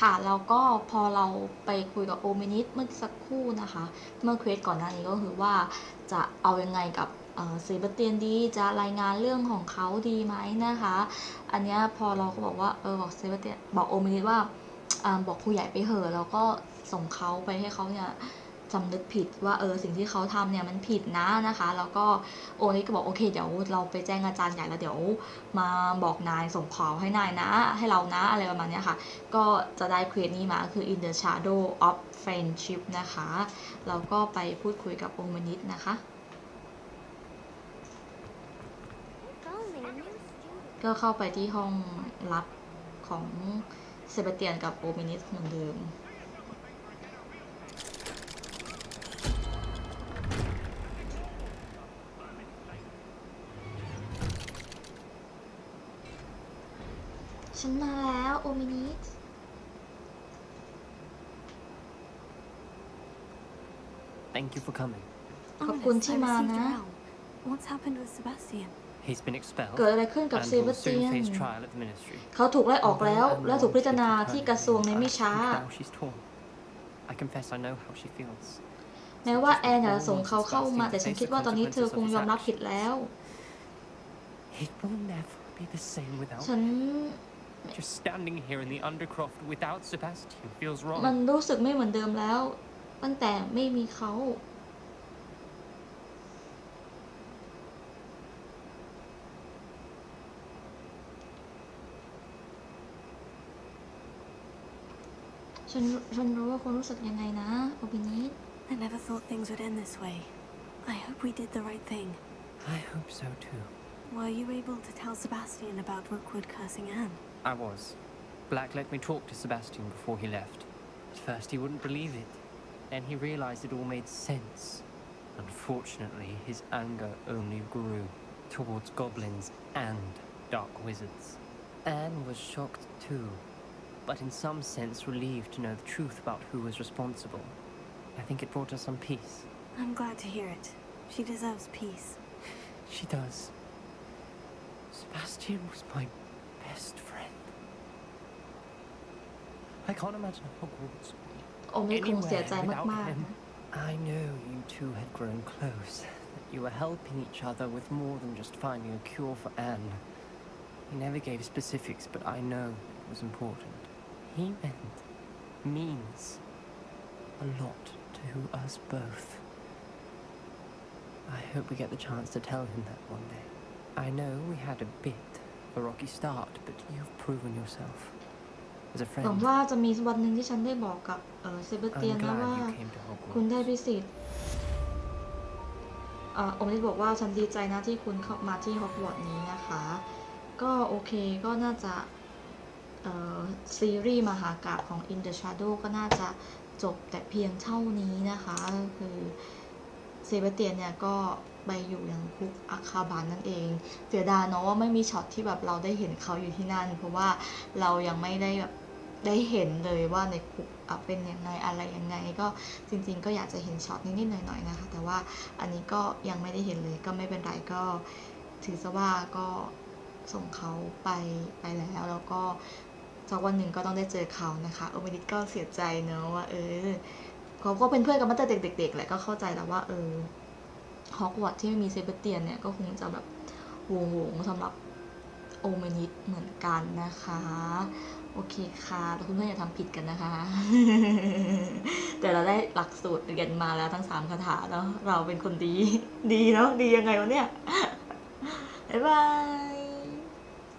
ค่ะแล้วก็พอเราไปคุยกับโอเมนิสเมื่อสักครู่นะคะ เมื่อเควสก่อนหน้านี้ก็คือว่าจะเอายังไงกับเซเบเตียนดีจะรายงานเรื่องของเขาดีไหมนะคะ อันนี้พอเราก็บอกว่าเออบอกเซเบเตียนบอกโอเมนิสว่าอาบอกผู้ใหญ่ไปเหอะแล้วก็ส่งเขาไปให้เขาเนี่ย สำนึกผิดว่าเออสิ่งที่เขาทำเนี่ยมันผิดนะนะคะ แล้วก็โอนิสก็บอกโอเคเดี๋ยวเราไปแจ้งอาจารย์ใหญ่แล้วเดี๋ยวมาบอกนายส่งข่าวให้นายนะ ให้เรานะอะไรประมาณนี้ค่ะ ก็จะได้เควสนี้มาคือ in the shadow of friendship นะคะเราก็ไปพูดคุยกับโอเมนิสนะคะก็เข้าไปที่ห้องลับของเซบาสเตียนกับโอเมนิสเหมือนเดิม ฉันมาแล้วโอเมนิส Thank you for coming. ขอบคุณ Ominous, ที่ I มา received นะ a realm. What's happened with Sebastian? He's been expelled เกิดอะไรขึ้นกับ and เซ will บาสเตี soon ยน face trial at the ministry. เขาถูกไล่ออกแล้ว Although และถูกพิจารณา Anne ที่ wants กระทรวงใน to ไม่ช้า think how she's torn. I confess I know how she feels. แม้ว่าแอนจะส่งเขาเข้ามาแต่ฉันคิดว่าตอนนี้เธอคงยอมรับผิดแล้ว It will never be the same without ฉัน just standing here in the Undercroft without Sebastian feels มัน wrong. รู้สึกไม่เหมือนเดิมแล้ว ตั้งแต่ไม่มีเขา ฉันฉันรู้ว่าคุณรู้สึกยังไงนะโอบินิส I never thought things would end this way. I hope we did the right thing. I hope so too. Were you able to tell Sebastian about Rookwood cursing Anne? I was. Black let me talk to Sebastian before he left. At first he wouldn't believe it. Then he realized it all made sense. Unfortunately, his anger only grew towards goblins and dark wizards. Anne was shocked too, but in some sense relieved to know the truth about who was responsible. I think it brought her some peace. I'm glad to hear it. She deserves peace. She does. Sebastian was my best friend. I can't imagine Hogwarts โอมิสคงเสียใจ Anywhere มาก without ๆ him. นะ I know you two had grown close, that you were helping each other with more than just finding a cure for Anne. He never gave specifics, but I know it was important. He meant, means, a lot to us both. I hope we get the chance to tell him that one day. I know we had a bit of a rocky start, but you've proven yourself as a หวัง friend. ว่าจะมีวันหนึ่งที่ฉันได้บอกกับเออเซบาสเตียน I'm นะ glad ว่า you came to คุณได้ Hogwarts. พิสิทธิ์เอ่อโอมิสบอกว่าฉันดีใจนะที่คุณเข้ามาที่ฮอกวอตส์นี้นะคะ ก็โอเคก็น่าจะเอ่อซีรีส์มหากาพย์ของ In the Shadow ก็น่าจะจบแต่เพียงเท่านี้นะคะก็คือ เซบาเตียนเนี่ยก็ไปอยู่อย่างคุกอาคาบานนั่นเอง เสียดายเนาะว่าไม่มีช็อตที่แบบเราได้เห็นเขาอยู่ที่นั่น เพราะว่าเรายังไม่ได้แบบได้เห็นเลยว่าในคุกเป็นยังไงอะไรยังไง ก็จริง ๆ ก็อยากจะเห็นช็อตนิดๆหน่อยๆนะคะ แต่ว่าอันนี้ก็ยังไม่ได้เห็นเลยก็ไม่เป็นไรก็ถือซะว่าก็ส่งเขาไปไปแล้วแล้วก็สักวันหนึ่งก็ต้องได้เจอเขานะคะโอเมนิดก็เสียใจเนอะว่าเออ เขาก็เป็นเพื่อนกันมาตั้งแต่เด็กๆแหละก็เข้าใจแล้วว่า เออฮอกวอตส์ที่ไม่มีเซเบสเตียนเนี่ยก็คงจะแบบวงวงๆสำหรับโอเมนิดเหมือนกันนะคะ โอเคค่ะแต่คุณเพื่อนอย่าทำผิดกันนะคะ แต่เราได้หลักสูตรเรียนมาแล้วทั้งสามคาถาเนาะเราเป็นคนดี ดีเนาะดียังไงวะเนี่ย บ๊ายบาย